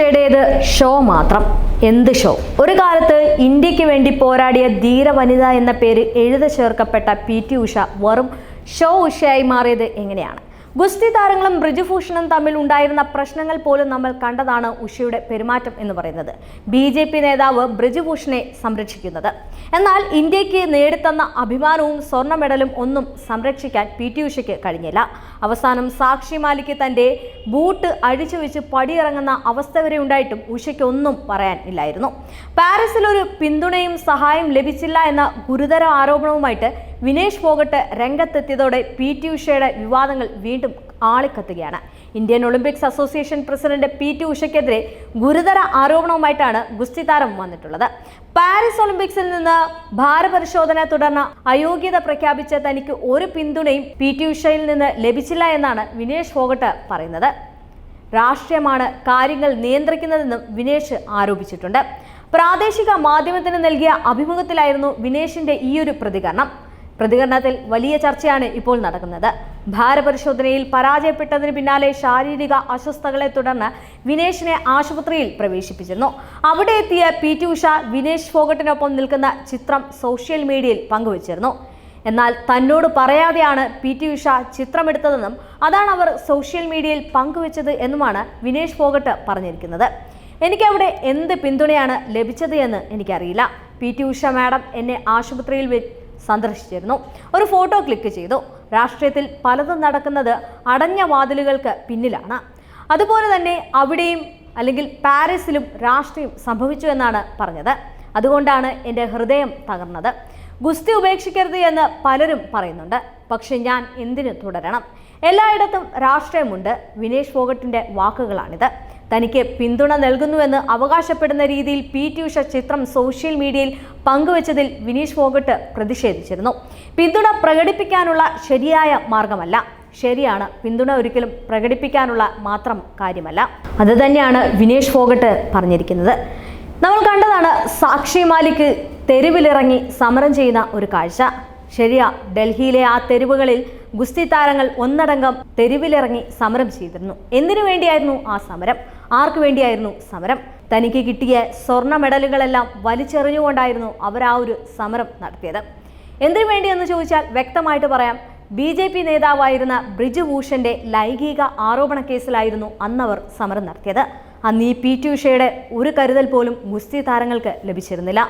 ഉഷയുടേത് show മാത്രം. എന്ത് show ഒരു കാലത്ത് ഇന്ത്യയ്ക്ക് വേണ്ടി പോരാടിയ ധീര വനിത എന്ന പേര് എഴുത ചേർക്കപ്പെട്ട പി ടി ഉഷ വെറും ഷോ ഉഷയായി മാറിയത് എങ്ങനെയാണ്? ഗുസ്തി താരങ്ങളും ബ്രിജുഭൂഷണും തമ്മിൽ ഉണ്ടായിരുന്ന പ്രശ്നങ്ങൾ പോലും നമ്മൾ കണ്ടതാണ് ഉഷയുടെ പെരുമാറ്റം എന്ന് പറയുന്നത്. ബി ജെ പി നേതാവ് ബ്രിജുഭൂഷണെ സംരക്ഷിക്കുന്നത്. എന്നാൽ ഇന്ത്യയ്ക്ക് നേടിത്തന്ന അഭിമാനവും സ്വർണ മെഡലും ഒന്നും സംരക്ഷിക്കാൻ പി ടി ഉഷയ്ക്ക് കഴിഞ്ഞില്ല. അവസാനം സാക്ഷി മാലിക്ക് തന്റെ ബൂട്ട് അഴിച്ചു വെച്ച് പടിയിറങ്ങുന്ന അവസ്ഥ വരെ ഉണ്ടായിട്ടും ഉഷയ്ക്ക് ഒന്നും പറയാൻ ഇല്ലായിരുന്നു. പാരീസിൽ ഒരു പിന്തുണയും സഹായം ലഭിച്ചില്ല എന്ന ഗുരുതര ആരോപണവുമായിട്ട് വിനേഷ് ഫോഗട്ട് രംഗത്തെത്തിയതോടെ പി ടി ഉഷയുടെ വിവാദങ്ങൾ വീണ്ടും ആളിക്കത്തുകയാണ്. Indian Olympics association president P T ഉഷയ്ക്കെതിരെ ഗുരുതര ആരോപണവുമായിട്ടാണ് ഗുസ്തി താരം വന്നിട്ടുള്ളത്. പാരീസ് ഒളിമ്പിക്സിൽ നിന്ന് ഭാരപരിശോധന തുടർന്ന് അയോഗ്യത പ്രഖ്യാപിച്ച തനിക്ക് ഒരു പിന്തുണയും പി ടി ഉഷയിൽ നിന്ന് ലഭിച്ചില്ല എന്നാണ് വിനേഷ് ഫോഗട്ട് പറയുന്നത്. രാഷ്ട്രീയമാണ് കാര്യങ്ങൾ നിയന്ത്രിക്കുന്നതെന്നും വിനേഷ് ആരോപിച്ചിട്ടുണ്ട്. പ്രാദേശിക മാധ്യമത്തിന് നൽകിയ അഭിമുഖത്തിലായിരുന്നു വിനേഷിന്റെ ഈയൊരു പ്രതികരണം. പ്രതികരണത്തിൽ വലിയ ചർച്ചയാണ് ഇപ്പോൾ നടക്കുന്നത്. ഭാരപരിശോധനയിൽ പരാജയപ്പെട്ടതിന് പിന്നാലെ ശാരീരിക അസ്വസ്ഥതകളെ തുടർന്ന് വിനേഷിനെ ആശുപത്രിയിൽ പ്രവേശിപ്പിച്ചിരുന്നു. അവിടെ എത്തിയ പി ടി ഉഷ വിനേഷ് ഫോഗട്ടിനൊപ്പം നിൽക്കുന്ന ചിത്രം സോഷ്യൽ മീഡിയയിൽ പങ്കുവച്ചിരുന്നു. എന്നാൽ തന്നോട് പറയാതെയാണ് പി ടി ഉഷ ചിത്രമെടുത്തതെന്നും അതാണ് അവർ സോഷ്യൽ മീഡിയയിൽ പങ്കുവച്ചത് എന്നുമാണ് വിനേഷ് ഫോഗട്ട് പറഞ്ഞിരിക്കുന്നത്. എനിക്കവിടെ എന്ത് പിന്തുണയാണ് ലഭിച്ചത് എന്ന് എനിക്കറിയില്ല. പി ടി ഉഷ മാഡം എന്നെ ആശുപത്രിയിൽ സന്ദർശിച്ചിരുന്നു. ഒരു ഫോട്ടോ ക്ലിക്ക് ചെയ്തു. രാഷ്ട്രീയത്തിൽ പലതും നടക്കുന്നത് അടഞ്ഞ വാതിലുകൾക്ക് പിന്നിലാണ്. അതുപോലെ തന്നെ അവിടെയും അല്ലെങ്കിൽ പാരീസിലും രാഷ്ട്രീയം സംഭവിച്ചു എന്നാണ് പറഞ്ഞത്. അതുകൊണ്ടാണ് എന്റെ ഹൃദയം തകർന്നത്. ഗുസ്തി ഉപേക്ഷിക്കരുത് എന്ന് പലരും പറയുന്നുണ്ട്. പക്ഷെ ഞാൻ എന്തിനു തുടരണം? എല്ലായിടത്തും രാഷ്ട്രീയമുണ്ട്. വിനേഷ് ഫോഗട്ടിന്റെ വാക്കുകളാണിത്. തനിക്ക് പിന്തുണ നൽകുന്നുവെന്ന് അവകാശപ്പെടുന്ന രീതിയിൽ പി ടി ഉഷ ചിത്രം സോഷ്യൽ മീഡിയയിൽ പങ്കുവച്ചതിൽ വിനീഷ് ഫോഗട്ട് പ്രതിഷേധിച്ചിരുന്നു. പിന്തുണ പ്രകടിപ്പിക്കാനുള്ള ശരിയായ മാർഗമല്ല. ശരിയാണ് പിന്തുണ ഒരിക്കലും പ്രകടിപ്പിക്കാനുള്ള മാത്രം കാര്യമല്ല. അത് തന്നെയാണ് വിനേഷ് ഫോഗട്ട് പറഞ്ഞിരിക്കുന്നത്. നമ്മൾ കണ്ടതാണ് സാക്ഷി മാലിക് തെരുവിലിറങ്ങി സമരം ചെയ്യുന്ന ഒരു കാഴ്ച. ശരിയാ ഡൽഹിയിലെ ആ തെരുവുകളിൽ ഗുസ്തി താരങ്ങൾ ഒന്നടങ്കം തെരുവിലിറങ്ങി സമരം ചെയ്തിരുന്നു. എന്തിനു വേണ്ടിയായിരുന്നു ആ സമരം? ആർക്കു വേണ്ടിയായിരുന്നു സമരം? തനിക്ക് കിട്ടിയ സ്വർണ മെഡലുകളെല്ലാം വലിച്ചെറിഞ്ഞുകൊണ്ടായിരുന്നു അവർ ആ ഒരു സമരം നടത്തിയത്. എന്തിനു വേണ്ടിയെന്ന് ചോദിച്ചാൽ വ്യക്തമായിട്ട് പറയാം. ബി ജെ പി നേതാവായിരുന്ന ബ്രിജുഭൂഷന്റെ ലൈംഗിക ആരോപണ കേസിലായിരുന്നു അന്നവർ സമരം നടത്തിയത്. അന്ന് ഈ പി ടി ഉഷയുടെ ഒരു കരുതൽ പോലും ഗുസ്തി താരങ്ങൾക്ക് ലഭിച്ചിരുന്നില്ല.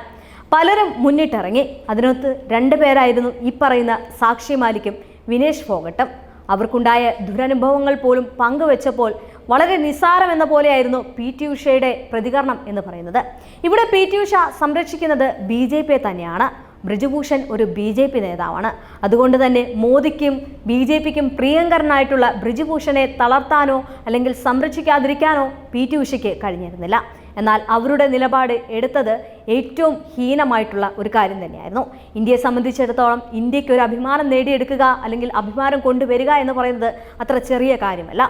പലരും മുന്നിട്ടിറങ്ങി. അതിനകത്ത് രണ്ടു പേരായിരുന്നു ഈ പറയുന്ന സാക്ഷി മാലിക്കും വിനേഷ് ഫോഗട്ടും. അവർക്കുണ്ടായ ദുരനുഭവങ്ങൾ പോലും പങ്കുവെച്ചപ്പോൾ വളരെ നിസ്സാരം എന്ന പോലെയായിരുന്നു പി ടി ഉഷയുടെ പ്രതികരണം എന്ന് പറയുന്നത്. ഇവിടെ പി ടി ഉഷ സംരക്ഷിക്കുന്നത് ബി ജെ പിയെ തന്നെയാണ്. ബ്രിജുഭൂഷൺ ഒരു ബി ജെ പി നേതാവാണ്. അതുകൊണ്ട് തന്നെ മോദിക്കും ബി ജെ പിക്കും പ്രിയങ്കരനായിട്ടുള്ള ബ്രിജുഭൂഷണെ തളർത്താനോ അല്ലെങ്കിൽ സംരക്ഷിക്കാതിരിക്കാനോ പി ടി ഉഷയ്ക്ക് കഴിഞ്ഞിരുന്നില്ല. എന്നാൽ അവരുടെ നിലപാട് എടുത്തത് ഏറ്റവും ഹീനമായിട്ടുള്ള ഒരു കാര്യം തന്നെയായിരുന്നു. ഇന്ത്യയെ സംബന്ധിച്ചിടത്തോളം ഇന്ത്യയ്ക്ക് ഒരു അഭിമാനം നേടിയെടുക്കുക അല്ലെങ്കിൽ അഭിമാനം കൊണ്ടുവരിക എന്ന് പറയുന്നത് അത്ര ചെറിയ കാര്യമല്ല.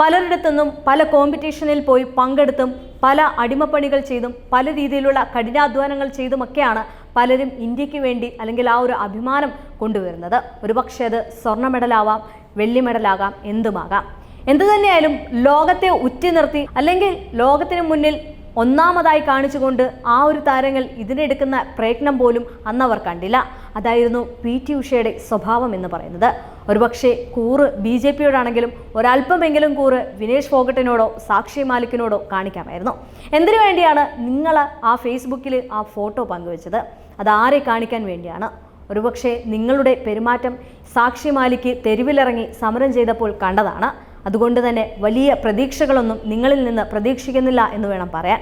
പലരിടത്തുനിന്നും പല കോമ്പറ്റീഷനിൽ പോയി പങ്കെടുത്തും പല അടിമപ്പണികൾ ചെയ്തും പല രീതിയിലുള്ള കഠിനാധ്വാനങ്ങൾ ചെയ്തുമൊക്കെയാണ് പലരും ഇന്ത്യയ്ക്ക് വേണ്ടി അല്ലെങ്കിൽ ആ ഒരു അഭിമാനം കൊണ്ടുവരുന്നത്. ഒരുപക്ഷെ അത് സ്വർണ മെഡലാവാം വെള്ളി മെഡലാകാം എന്തുമാകാം. എന്തു തന്നെയായാലും ലോകത്തെ ഉറ്റുനിർത്തി അല്ലെങ്കിൽ ലോകത്തിന് മുന്നിൽ ഒന്നാമതായി കാണിച്ചുകൊണ്ട് ആ ഒരു താരങ്ങൾ ഇതിനെടുക്കുന്ന പ്രയത്നം പോലും അന്നവർ കണ്ടില്ല. അതായിരുന്നു പി ടി ഉഷയുടെ സ്വഭാവം എന്ന് പറയുന്നത്. ഒരുപക്ഷെ കൂറ് ബി ജെ പിയോടാണെങ്കിലും ഒരല്പമെങ്കിലും കൂറ് വിനേഷ് ഫോഗട്ടിനോടോ സാക്ഷി മാലിക്കിനോടോ കാണിക്കാമായിരുന്നു. എന്തിനു വേണ്ടിയാണ് നിങ്ങൾ ആ ഫേസ്ബുക്കിൽ ആ ഫോട്ടോ പങ്കുവച്ചത്? അത് ആരെ കാണിക്കാൻ വേണ്ടിയാണ്? ഒരുപക്ഷെ നിങ്ങളുടെ പെരുമാറ്റം സാക്ഷി മാലിക്ക് തെരുവിലിറങ്ങി സമരം ചെയ്തപ്പോൾ കണ്ടതാണ്. അതുകൊണ്ട് തന്നെ വലിയ പ്രതീക്ഷകളൊന്നും നിങ്ങളിൽ നിന്ന് പ്രതീക്ഷിക്കുന്നില്ല എന്ന് വേണം പറയാൻ.